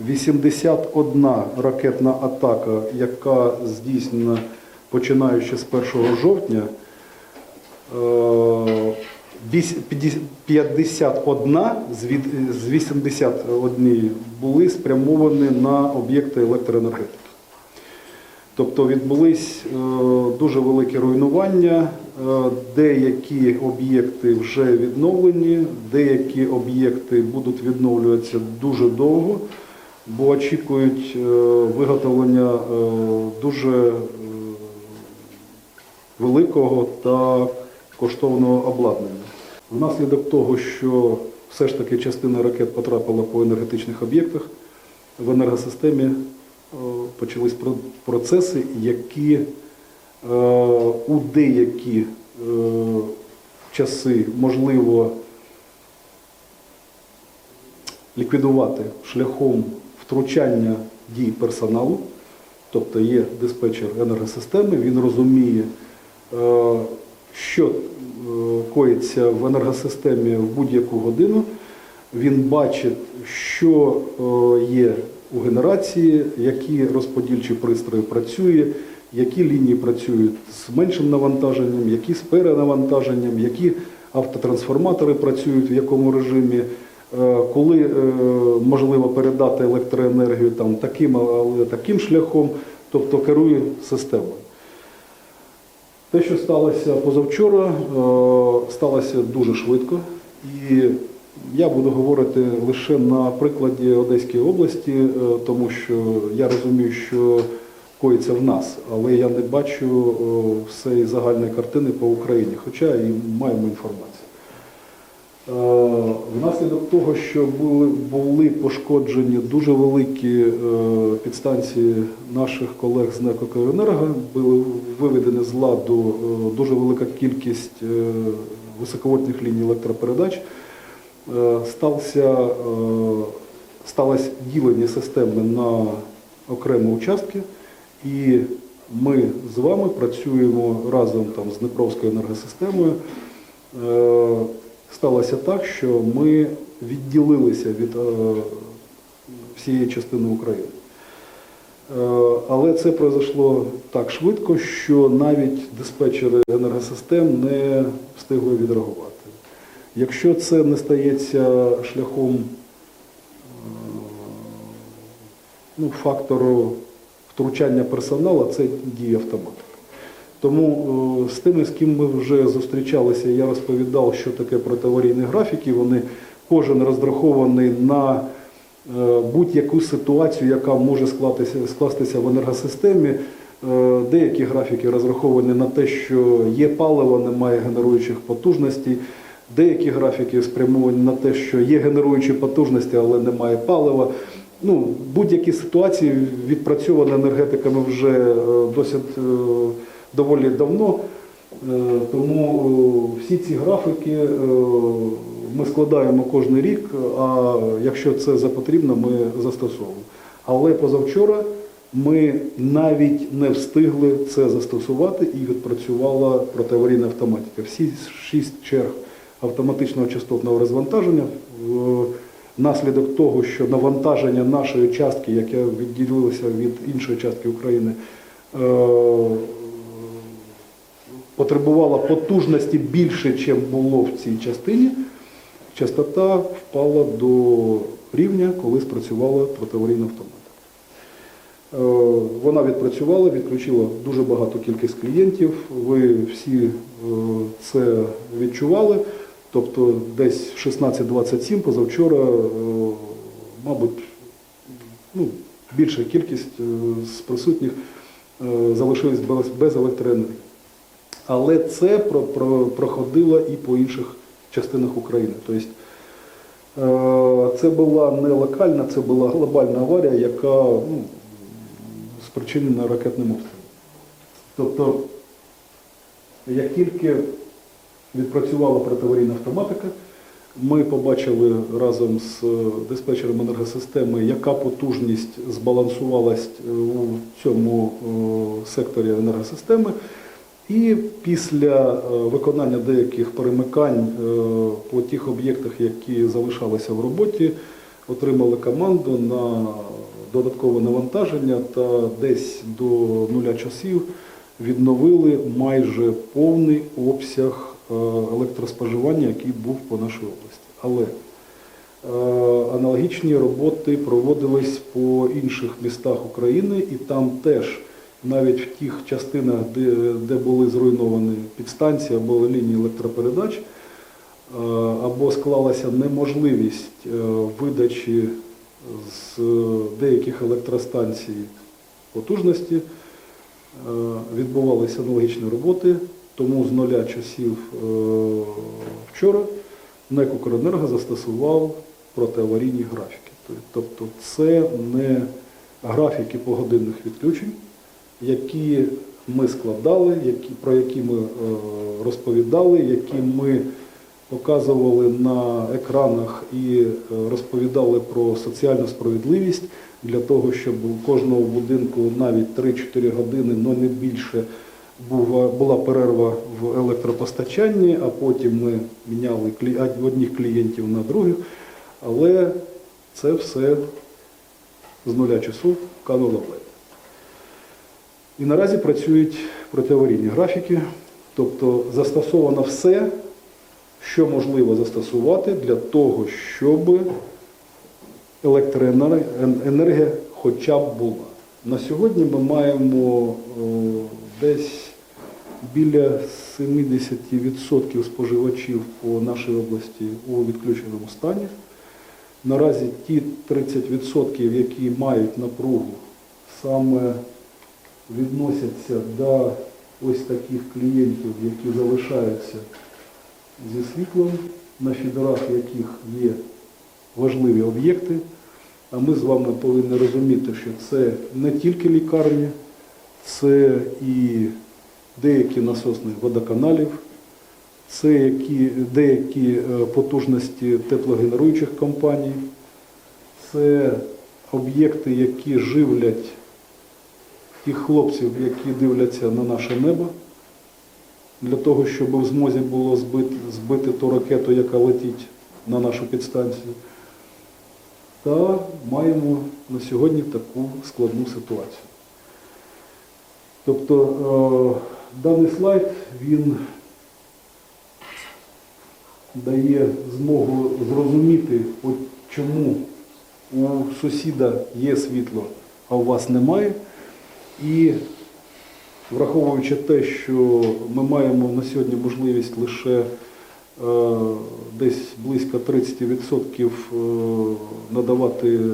81 ракетна атака, яка здійснена починаючи з 1 жовтня. Е, вісь- піді- 51 з 81 були спрямовані на об'єкти електроенергетики. Тобто відбулись е, дуже великі руйнування. Е, Деякі об'єкти вже відновлені, деякі об'єкти будуть відновлюватися дуже довго, бо очікують е, виготовлення е, дуже е, великого та коштовного обладнання. Внаслідок того, що все ж таки частина ракет потрапила по енергетичних об'єктах, в енергосистемі почались процеси, які у деякі часи можливо ліквідувати шляхом втручання дій персоналу, тобто є диспетчер енергосистеми, він розуміє, е, що е, коїться в енергосистемі в будь-яку годину. Він бачить, що е, є у генерації, які розподільчі пристрої працює, які лінії працюють з меншим навантаженням, які з перенавантаженням, які автотрансформатори працюють в якому режимі, коли е, можливо передати електроенергію там таким, але таким шляхом, тобто керує системою. Те, що сталося позавчора, е, сталося дуже швидко. І я буду говорити лише на прикладі Одеської області, е, тому що я розумію, що коїться в нас, але я не бачу е, всієї загальної картини по Україні, хоча і маємо інформацію. Е, Внаслідок того, що були, були пошкоджені дуже великі е, підстанції наших колег з НЕК «Укренерго», були виведені з ладу е, дуже велика кількість високовольтних ліній електропередач, стався, сталося ділення системи на окремі участки, і ми з вами працюємо разом там, з Дніпровською енергосистемою. Сталося так, що ми відділилися від е, всієї частини України. Е, Але це пройшло так швидко, що навіть диспетчери енергосистем не встигли відреагувати. Якщо це не стається шляхом е, ну, фактору втручання персоналу, це діє автоматика. Тому е, з тими, з ким ми вже зустрічалися, я розповідав, що таке протиаварійні графіки. Вони кожен розрахований на е, будь-яку ситуацію, яка може скластися, в енергосистемі. Е, Деякі графіки розраховані на те, що є паливо, немає генеруючих потужностей. Деякі графіки спрямовані на те, що є генеруючі потужності, але немає палива. Ну, будь-які ситуації відпрацьовані енергетиками вже досить доволі давно. Е, Тому е, всі ці графіки е, ми складаємо кожен рік, а якщо це за потрібно, ми застосовуємо. Але позавчора ми навіть не встигли це застосувати і відпрацювала протиаварійна автоматика. Всі шість черг автоматичного частотного розвантаження внаслідок того, що навантаження нашої частки, яке відділилося від іншої частки України, потребувала потужності більше, ніж було в цій частині, частота впала до рівня, коли спрацювала протиаварійна автоматика. Е, Вона відпрацювала, відключила дуже багато кількість клієнтів. Ви всі е, це відчували. Тобто десь в 16.27 позавчора, е, мабуть, ну, більша кількість з присутніх залишились без, без електроенергії. Але це про, про, проходило і по інших частинах України. Тобто це була не локальна, це була глобальна аварія, яка ну, спричинена ракетним обстрілом. Тобто, як тільки відпрацювала протиаварійна автоматика, ми побачили разом з е, диспетчером енергосистеми, яка потужність збалансувалась е, у цьому секторі енергосистеми. І після е, виконання деяких перемикань е, по тих об'єктах, які залишалися в роботі, отримали команду на додаткове навантаження та десь до нуля часів відновили майже повний обсяг е, електроспоживання, який був по нашій області. Але аналогічні роботи проводились по інших містах України, і там теж навіть в тих частинах, де, де були зруйновані підстанції або лінії електропередач, е, або склалася неможливість е, видачі з деяких електростанцій потужності, е, відбувалися аналогічні роботи, тому з нуля часів вчора НЕК «Укренерго» застосував протиаварійні графіки. Тобто це не графіки погодинних відключень, які ми складали, які, про які ми е, розповідали, які ми показували на екранах і е, розповідали про соціальну справедливість для того, щоб у кожного будинку навіть 3-4 години, але не більше, була, перерва в електропостачанні, а потім ми міняли одних клієнтів на других. Але це все з нуля часу кануло в лед. І наразі працюють протиаварійні графіки, тобто застосовано все, що можливо застосувати для того, щоб електроенергія хоча б була. На сьогодні ми маємо е, десь біля 70% споживачів по нашій області у відключеному стані. Наразі ті 30%, які мають напругу, саме відносяться до ось таких клієнтів, які залишаються зі світлом, на фідерах яких є важливі об'єкти. А ми з вами повинні розуміти, що це не тільки лікарні, це і деякі насосні водоканалів, це які, деякі е, потужності теплогенеруючих компаній, це об'єкти, які живлять тих хлопців, які дивляться на наше небо, для того, щоб в змозі було збити, збити ту ракету, яка летить на нашу підстанцію. Та маємо на сьогодні таку складну ситуацію. Тобто е, даний слайд він дає змогу зрозуміти, чому у сусіда є світло, а у вас немає. І враховуючи те, що ми маємо на сьогодні можливість лише е, десь близько 30% е, надавати е,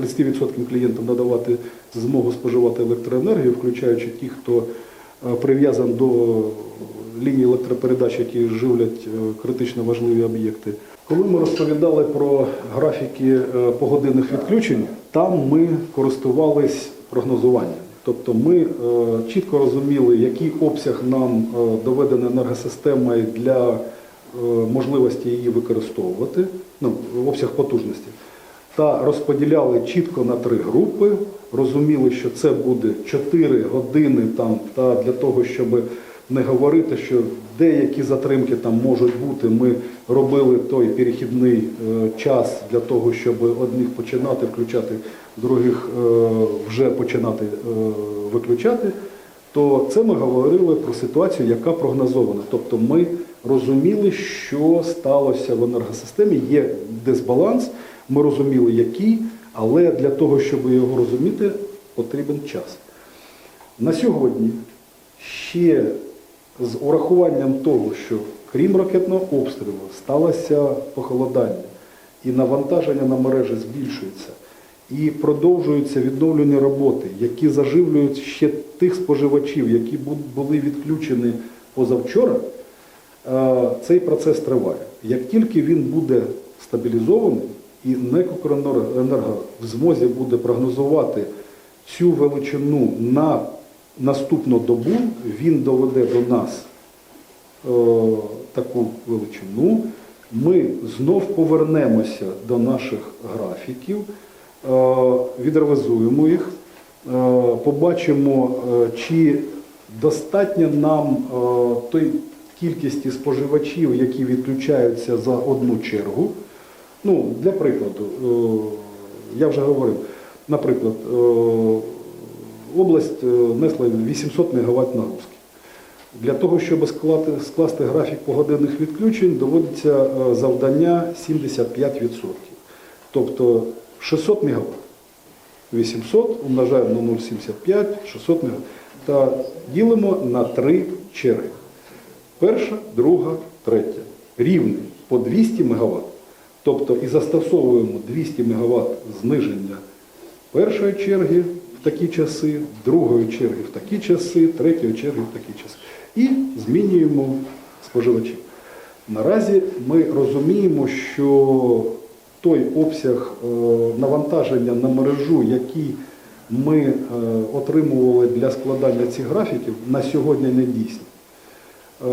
30% клієнтам надавати змогу споживати електроенергію, включаючи ті, хто е, прив'язаний до лінії електропередач, які живлять е, критично важливі об'єкти. Коли ми розповідали про графіки е, погодинних відключень, там ми користувались прогнозуванням. Тобто ми е, чітко розуміли, який обсяг нам е, доведена енергосистема для е, можливості її використовувати, ну, обсяг потужності, та розподіляли чітко на три групи, розуміли, що це буде 4 години там, та для того, щоб не говорити, що деякі затримки там можуть бути. Ми робили той перехідний е, час для того, щоб одних починати включати, других е, вже починати е, виключати. То це ми говорили про ситуацію, яка прогнозована. Тобто ми розуміли, що сталося в енергосистемі, є дисбаланс, ми розуміли, який, але для того, щоб його розуміти, потрібен час. На сьогодні ще з урахуванням того, що крім ракетного обстрілу сталося похолодання і навантаження на мережі збільшується, і продовжуються відновлені роботи, які заживлюють ще тих споживачів, які були відключені позавчора, е, цей процес триває. Як тільки він буде стабілізований і НЕК «Укренерго» в змозі буде прогнозувати цю величину на наступну добу, він доведе до нас е, таку величину. Ми знов повернемося до наших графіків, е, відревизуємо їх, е, побачимо, е, чи достатньо нам е, той кількості споживачів, які відключаються за одну чергу. Ну, для прикладу, е, Я вже говорив, наприклад, е, область несла 800 МВт нагрузки. Для того, щоб скласти графік погодинних відключень, доводиться е, завдання 75%. Тобто 600 МВт. 800 умножаємо на 0,75, 600 МВт. Та ділимо на три черги. Перша, друга, третя. Рівний по 200 МВт. Тобто і застосовуємо 200 МВт зниження першої черги такі часи, другої черги в такі часи, третьої черги в такі часи. І змінюємо споживачів. Наразі ми розуміємо, що той обсяг е, навантаження на мережу, який ми е, отримували для складання цих графіків, на сьогодні не дійсні. Е,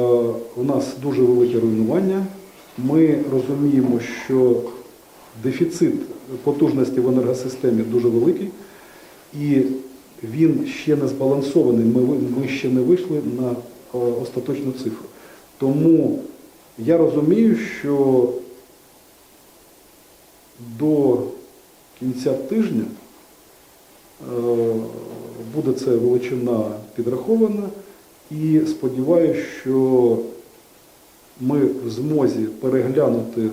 У нас дуже велике руйнування. Ми розуміємо, що дефіцит потужності в енергосистемі дуже великий, і він ще не збалансований. Ми, ми ще не вийшли на е, остаточну цифру. Тому я розумію, що до кінця тижня е, буде це величина підрахована, і сподіваюся, що ми в змозі переглянути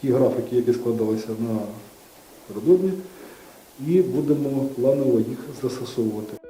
ті графіки, які складалися на напередодні, і будемо планово їх застосовувати.